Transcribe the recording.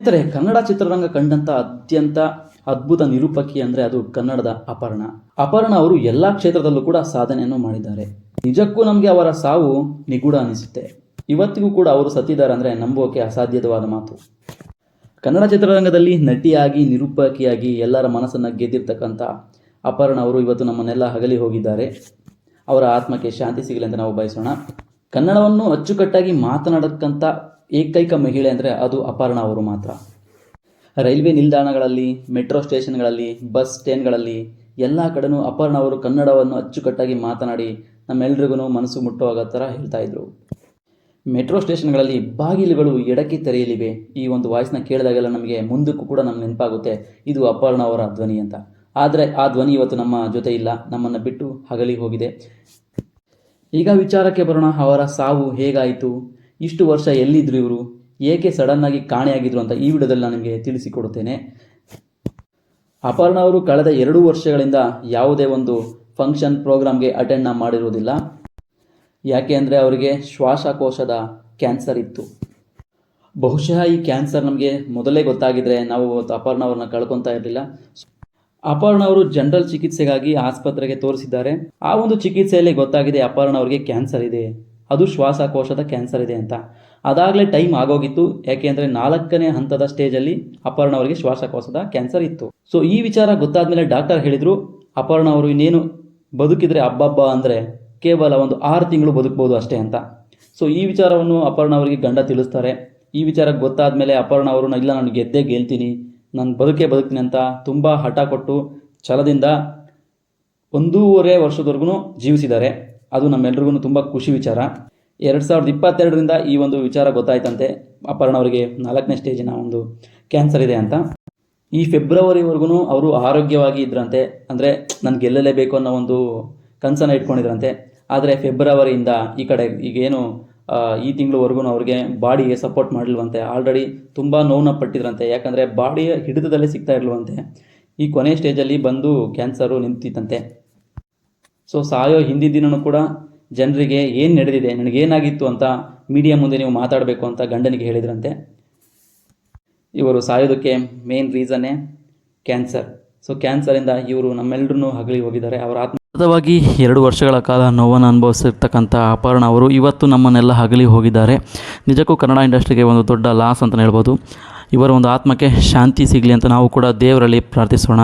ಸ್ನೇಹಿತರೆ ಕನ್ನಡ ಚಿತ್ರರಂಗ ಕಂಡಂಥ ಅತ್ಯಂತ ಅದ್ಭುತ ನಿರೂಪಕಿ ಅಂದರೆ ಅದು ಕನ್ನಡದ ಅಪರ್ಣ. ಅಪರ್ಣ ಅವರು ಎಲ್ಲ ಕ್ಷೇತ್ರದಲ್ಲೂ ಕೂಡ ಸಾಧನೆಯನ್ನು ಮಾಡಿದ್ದಾರೆ. ನಿಜಕ್ಕೂ ನಮಗೆ ಅವರ ಸಾವು ನಿಗೂಢ ಅನಿಸುತ್ತೆ. ಇವತ್ತಿಗೂ ಕೂಡ ಅವರು ಸತ್ತಿದ್ದಾರೆ ಅಂದರೆ ನಂಬೋಕೆ ಅಸಾಧ್ಯವಾದ ಮಾತು. ಕನ್ನಡ ಚಿತ್ರರಂಗದಲ್ಲಿ ನಟಿಯಾಗಿ ನಿರೂಪಕಿಯಾಗಿ ಎಲ್ಲರ ಮನಸ್ಸನ್ನು ಗೆದ್ದಿರ್ತಕ್ಕಂಥ ಅಪರ್ಣ ಅವರು ಇವತ್ತು ನಮ್ಮನ್ನೆಲ್ಲ ಹಗಲಿ ಹೋಗಿದ್ದಾರೆ. ಅವರ ಆತ್ಮಕ್ಕೆ ಶಾಂತಿ ಸಿಗಲಿ ಅಂತ ನಾವು ಬಯಸೋಣ. ಕನ್ನಡವನ್ನು ಅಚ್ಚುಕಟ್ಟಾಗಿ ಮಾತನಾಡಕ್ಕಂಥ ಏಕೈಕ ಮಹಿಳೆ ಅಂದರೆ ಅದು ಅಪರ್ಣ ಅವರು ಮಾತ್ರ. ರೈಲ್ವೆ ನಿಲ್ದಾಣಗಳಲ್ಲಿ, ಮೆಟ್ರೋ ಸ್ಟೇಷನ್ಗಳಲ್ಲಿ, ಬಸ್ ಸ್ಟ್ಯಾಂಡ್ಗಳಲ್ಲಿ ಎಲ್ಲ ಕಡೆನೂ ಅಪರ್ಣ ಅವರು ಕನ್ನಡವನ್ನು ಅಚ್ಚುಕಟ್ಟಾಗಿ ಮಾತನಾಡಿ ನಮ್ಮೆಲ್ರಿಗೂ ಮನಸ್ಸು ಮುಟ್ಟುವಾಗ ಥರ ಹೇಳ್ತಾ ಇದ್ರು. ಮೆಟ್ರೋ ಸ್ಟೇಷನ್ಗಳಲ್ಲಿ ಬಾಗಿಲುಗಳು ಎಡಕ್ಕೆ ತೆರೆಯಲಿವೆ. ಈ ಒಂದು ವಾಯ್ಸ್ನ ಕೇಳಿದಾಗೆಲ್ಲ ನಮಗೆ ಮುಂದಕ್ಕೂ ಕೂಡ ನಮ್ಗೆ ನೆನಪಾಗುತ್ತೆ, ಇದು ಅಪರ್ಣ ಅವರ ಧ್ವನಿ ಅಂತ. ಆದರೆ ಆ ಧ್ವನಿ ಇವತ್ತು ನಮ್ಮ ಜೊತೆ ಇಲ್ಲ. ನಮ್ಮನ್ನು ಬಿಟ್ಟು ಹಗಲಿ ಹೋಗಿದೆ. ಈಗ ವಿಚಾರಕ್ಕೆ ಬರೋಣ, ಅವರ ಸಾವು ಹೇಗಾಯಿತು? ಇಷ್ಟು ವರ್ಷ ಎಲ್ಲಿದ್ರು ಇವರು? ಏಕೆ ಸಡನ್ನಾಗಿ ಕಾಣೆಯಾಗಿದ್ರು ಅಂತ ಈ ವಿಡಿಯೋದಲ್ಲಿ ನಾನು ನಿಮಗೆ ತಿಳಿಸಿಕೊಡುತ್ತೇನೆ. ಅಪರ್ಣ ಅವರು ಕಳೆದ ಎರಡು ವರ್ಷಗಳಿಂದ ಯಾವುದೇ ಒಂದು ಫಂಕ್ಷನ್ ಪ್ರೋಗ್ರಾಮ್ಗೆ ಅಟೆಂಡ್ ಮಾಡಿರುವುದಿಲ್ಲ ಯಾಕೆ ಅಂದರೆ ಅವರಿಗೆ ಶ್ವಾಸಕೋಶದ ಕ್ಯಾನ್ಸರ್ ಇತ್ತು. ಬಹುಶಃ ಈ ಕ್ಯಾನ್ಸರ್ ನಮಗೆ ಮೊದಲೇ ಗೊತ್ತಾಗಿದ್ರೆ ನಾವು ಅಪರ್ಣ ಅವ್ರನ್ನ ಕಳ್ಕೊತಾ ಇರಲಿಲ್ಲ. ಅಪರ್ಣ ಅವರು ಜನರಲ್ ಚಿಕಿತ್ಸೆಗಾಗಿ ಆಸ್ಪತ್ರೆಗೆ ತೋರಿಸಿದ್ದಾರೆ. ಆ ಒಂದು ಚಿಕಿತ್ಸೆಯಲ್ಲಿ ಗೊತ್ತಾಗಿದೆ ಅಪರ್ಣ ಅವರಿಗೆ ಕ್ಯಾನ್ಸರ್ ಇದೆ. ಅದು ಶ್ವಾಸಕೋಶದ ಕ್ಯಾನ್ಸರ್ ಇದೆ ಅಂತ. ಅದಾಗಲೇ ಟೈಮ್ ಆಗೋಗಿತ್ತು. ಯಾಕೆ ಅಂದರೆ ನಾಲ್ಕನೇ ಹಂತದ ಸ್ಟೇಜಲ್ಲಿ ಅಪರ್ಣ ಅವರಿಗೆ ಶ್ವಾಸಕೋಶದ ಕ್ಯಾನ್ಸರ್ ಇತ್ತು. ಸೊ ಈ ವಿಚಾರ ಗೊತ್ತಾದ್ಮೇಲೆ ಡಾಕ್ಟರ್ ಹೇಳಿದರು, ಅಪರ್ಣ ಅವರು ಇನ್ನೇನು ಬದುಕಿದ್ರೆ ಹಬ್ಬಬ್ಬ ಅಂದರೆ ಕೇವಲ ಒಂದು ಆರು ತಿಂಗಳು ಬದುಕ್ಬೋದು ಅಷ್ಟೇ ಅಂತ. ಸೊ ಈ ವಿಚಾರವನ್ನು ಅಪರ್ಣ ಅವರಿಗೆ ಗಂಡ ತಿಳಿಸ್ತಾರೆ. ಈ ವಿಚಾರ ಗೊತ್ತಾದ ಮೇಲೆ ಅಪರ್ಣ ಅವರು, ಇಲ್ಲ, ನಾನು ಗೆದ್ದೆ ಗೆಲ್ತೀನಿ. ನಾನು ಬದುಕೇ ಬದುಕ್ತೀನಿ ಅಂತ ತುಂಬ ಹಠ ಕೊಟ್ಟು ಛಲದಿಂದ ಒಂದೂವರೆ ವರ್ಷದವರೆಗೂ ಜೀವಿಸಿದ್ದಾರೆ. ಅದು ನಮ್ಮೆಲ್ರಿಗೂ ತುಂಬ ಖುಷಿ ವಿಚಾರ. ಎರಡು ಸಾವಿರದ ಇಪ್ಪತ್ತೆರಡರಿಂದ ಈ ಒಂದು ವಿಚಾರ ಗೊತ್ತಾಯ್ತಂತೆ. ಅಪರ್ಣ ಅವರಿಗೆ ನಾಲ್ಕನೇ ಸ್ಟೇಜಿನ ಒಂದು ಕ್ಯಾನ್ಸರ್ ಇದೆ ಅಂತ. ಈ ಫೆಬ್ರವರಿವರೆಗೂ ಅವರು ಆರೋಗ್ಯವಾಗಿ ಇದ್ರಂತೆ. ಅಂದರೆ ನಾನು ಗೆಲ್ಲಲೇಬೇಕು ಅನ್ನೋ ಒಂದು ಕನಸನ್ನು ಇಟ್ಕೊಂಡಿದ್ರಂತೆ. ಆದರೆ ಫೆಬ್ರವರಿಯಿಂದ ಈ ಕಡೆ ಈಗೇನು ಈ ತಿಂಗಳವರೆಗೂ ಅವ್ರಿಗೆ ಬಾಡಿಗೆ ಸಪೋರ್ಟ್ ಮಾಡಿಲ್ವಂತೆ ಆಲ್ರೆಡಿ ತುಂಬ ನೋವನ್ನ ಪಟ್ಟಿದ್ರಂತೆ. ಯಾಕಂದರೆ ಬಾಡಿಯ ಹಿಡಿತದಲ್ಲೇ ಸಿಗ್ತಾ ಇರಲ್ವಂತೆ ಈ ಕೊನೆ ಸ್ಟೇಜಲ್ಲಿ ಬಂದು ಕ್ಯಾನ್ಸರು ನಿಂತಿತ್ತಂತೆ. ಸೊ ಸಾಯೋ ಹಿಂದಿನ ದಿನವೂ ಕೂಡ ಜನರಿಗೆ ಏನು ನಡೆದಿದೆ, ನನಗೇನಾಗಿತ್ತು ಅಂತ ಮೀಡಿಯಾ ಮುಂದೆ ನೀವು ಮಾತಾಡಬೇಕು ಅಂತ ಗಂಡನಿಗೆ ಹೇಳಿದ್ರಂತೆ. ಇವರು ಸಾಯೋದಕ್ಕೆ ಮೇನ್ ರೀಸನ್ನೇ ಕ್ಯಾನ್ಸರ್ ಸೊ ಕ್ಯಾನ್ಸರಿಂದ ಇವರು ನಮ್ಮೆಲ್ಲರೂ ಹಗಲಿ ಹೋಗಿದ್ದಾರೆ. ಅವರ ಆತ್ಮ ಸತತವಾಗಿ ಎರಡು ವರ್ಷಗಳ ಕಾಲ ನೋವನ್ನು ಅನುಭವಿಸಿರ್ತಕ್ಕಂಥ ಅಪರ್ಣ ಅವರು ಇವತ್ತು ನಮ್ಮನ್ನೆಲ್ಲ ಹಗಲಿ ಹೋಗಿದ್ದಾರೆ. ನಿಜಕ್ಕೂ ಕನ್ನಡ ಇಂಡಸ್ಟ್ರಿಗೆ ಒಂದು ದೊಡ್ಡ ಲಾಸ್ ಅಂತಲೇ ಹೇಳ್ಬೋದು. ಇವರ ಒಂದು ಆತ್ಮಕ್ಕೆ ಶಾಂತಿ ಸಿಗಲಿ ಅಂತ ನಾವು ಕೂಡ ದೇವರಲ್ಲಿ ಪ್ರಾರ್ಥಿಸೋಣ.